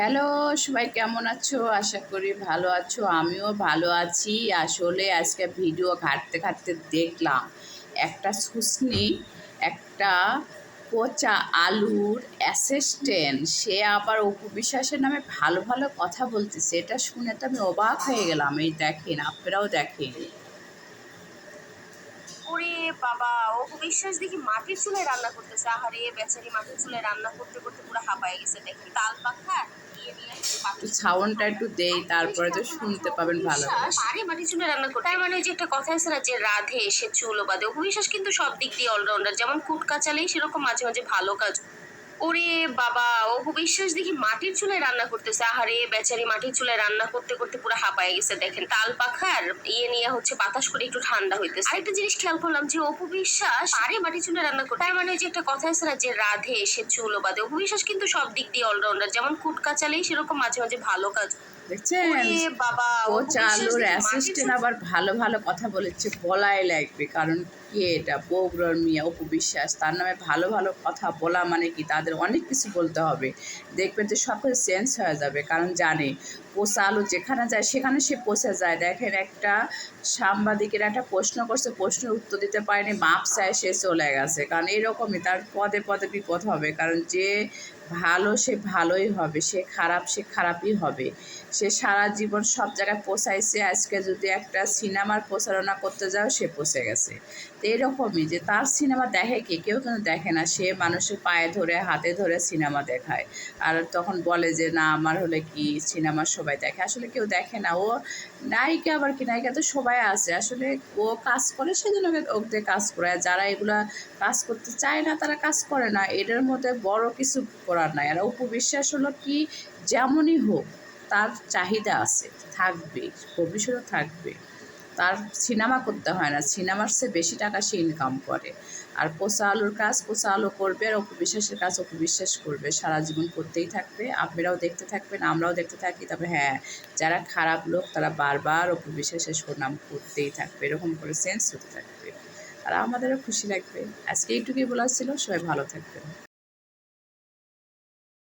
Hello সবাই কেমন আছো? আশা করি ভালো আছো। আমিও ভালো আছি। আসলে আজকে ভিডিও ঘাটতে ঘাটতে দেখলাম। একটা শুশনি, একটা পচা আলুর অ্যাসিস্ট্যান্ট সে আবার অপু বিশ্বাসের নামে ভালো ভালো কথা বলতেছে। এটা শুনে তো আমি অবাক হয়ে গেলাম। এই দেখেন, আপনারাও দেখেন। বাবা ও বিশ্বাস দেখি মাটির চুলায় রান্না করতেছে। আহারে বেচারি মাটির চুলায় রান্না করতে করতে পুরো হাঁপায় গেছে। দেখি তাল পাখা দিয়ে নিয়ে একটু দেই তারপরে তো শুনতে পাবেন ভালো আরে মাটির চুলে রান্না করতে। তার মানে ওই যে একটা কথা আছে না যে রাধে সে চুলো বাদে অপবিশ্বাস কিন্তু সব দিক দিয়ে অলরাউন্ডার যেমন কুটকা কাচালেই সেরকম মাঝে মাঝে ভালো কাজ ওরে বাবা অপবিশ্বাস দেখি মাটির চুলায় রান্না করতেছে। আহারে, বেচারি মাটির চুলায় রান্না করতে করতে পুরো হাঁপায় গেছে, দেখেন। তাল পাখার ইয়ে নিয়ে হচ্ছে বাতাস করে একটু ঠান্ডা হইতেছে। আরেকটা জিনিস খেয়াল করলাম যে অপবিশ্বাস আরে মাটির চুলায় রান্না করতে। তার মানে যে একটা কথা আছে না, যে রাধে সে চুলো বাদে অপু বিশ্বাস কিন্তু সব দিক দিয়ে অলরাউন্ডার যেমন কুটকা চালেই সেরকম মাঝে মাঝে ভালো কাজ। দেখছেন? বাবা ও চালুর অ্যাসিস্ট্যান্ট আবার ভালো ভালো কথা বলেছে বলাই লাগবে। কারণ কে এটা? বৌগ্রহ মিয়া অপু বিশ্বাস তার নামে ভালো ভালো কথা বলা মানে কি? তাদের অনেক কিছু বলতে হবে। দেখবেন যে সব কিছু চেঞ্জ হয়ে যাবে। কারণ জানে পোষা আলু যেখানে যায়, সেখানে সে পচে যায়। দেখেন একটা সাংবাদিকের একটা প্রশ্ন করছে, প্রশ্নের উত্তর দিতে পারেনি, মাপ চায় সে চলে গেছে। কারণ এরকমই, তার পদে পদে বিপদ হবে। কারণ যে ভালো, সে ভালোই হবে, সে খারাপ, সে খারাপই হবে। সে সারা জীবন সব জায়গায় পোষাইছে আজকে যদি একটা সিনেমার প্রচারণা করতে যাও, সে পৌঁছে গেছে। তো এরকমই যে তার সিনেমা দেখে কি? কেউ কিন্তু দেখে না। সে মানুষের পায়ে ধরে, হাতে ধরে সিনেমা দেখায়। আর তখন বলে যে, না, আমার হলে কি সিনেমা সবাই দেখে। আসলে কেউ দেখে না। ও নায়িকা আবার কি নায়িকা? তো সবাই আছে। আসলে ও কাজ করে, সেজন্য ওকে- কাজ করে আর যারা এগুলা কাজ করতে চায় না, তারা কাজ করে না। এটার মধ্যে বড় কিছু করার নাই। আর উপবিশ্বাস হলো কি, যেমনই হোক, তার চাহিদা আছে। থাকবে ভবিষ্যতে থাকবে তার সিনেমা করতে হয় না। সিনেমার চেয়ে বেশি টাকা সে ইনকাম করে। আর পোষা আলুর কাজ পোষা আলো করবে আর অপবিশ্বাসের কাজ অপবিশ্বাস করবে। সারা জীবন করতেই থাকবে। আপনারাও দেখতে থাকবেন, আমরাও দেখতে থাকি। তবে হ্যাঁ যারা খারাপ লোক, তারা বারবার অপবিশ্বাসের সুনাম করতেই থাকবে। এরকম করে সেন্স হতে থাকবে। আর আমাদেরও খুশি লাগবে আজকে এইটুকুই বলা ছিল। সবাই ভালো থাকবেন।